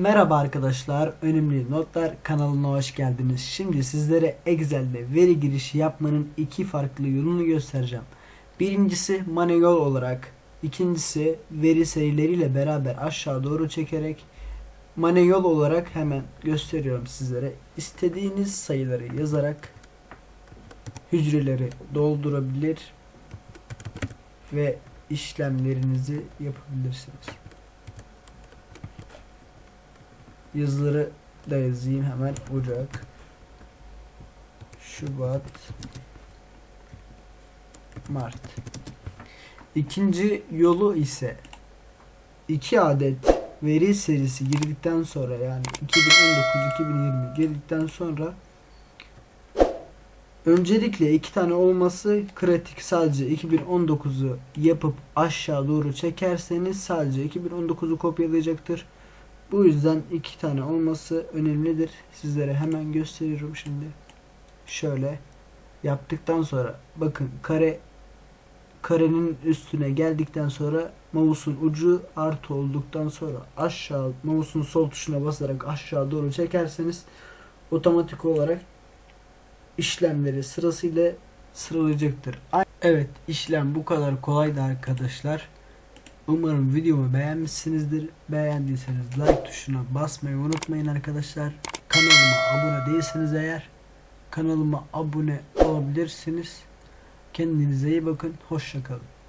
Merhaba arkadaşlar, önemli notlar kanalına hoş geldiniz. Şimdi sizlere Excel'de veri girişi yapmanın iki farklı yolunu göstereceğim. Birincisi manuel olarak, ikincisi veri serileriyle beraber aşağı doğru çekerek manuel olarak hemen gösteriyorum sizlere. İstediğiniz sayıları yazarak hücreleri doldurabilir ve işlemlerinizi yapabilirsiniz. Yazıları da yazayım hemen. Ocak Şubat Mart. İkinci yolu ise iki adet veri serisi girdikten sonra yani 2019-2020 girdikten sonra öncelikle iki tane olması kritik. Sadece 2019'u yapıp aşağı doğru çekerseniz sadece 2019'u kopyalayacaktır. Bu yüzden iki tane olması önemlidir. Sizlere hemen gösteriyorum şimdi. Şöyle yaptıktan sonra bakın kare karenin üstüne geldikten sonra mouse'un ucu artı olduktan sonra aşağı mouse'un sol tuşuna basarak aşağı doğru çekerseniz otomatik olarak işlemleri sırasıyla sıralayacaktır. Evet işlem bu kadar kolaydı arkadaşlar. Umarım videomu beğenmişsinizdir. Beğendiyseniz like tuşuna basmayı unutmayın arkadaşlar. Kanalıma abone değilseniz eğer kanalıma abone olabilirsiniz. Kendinize iyi bakın. Hoşçakalın.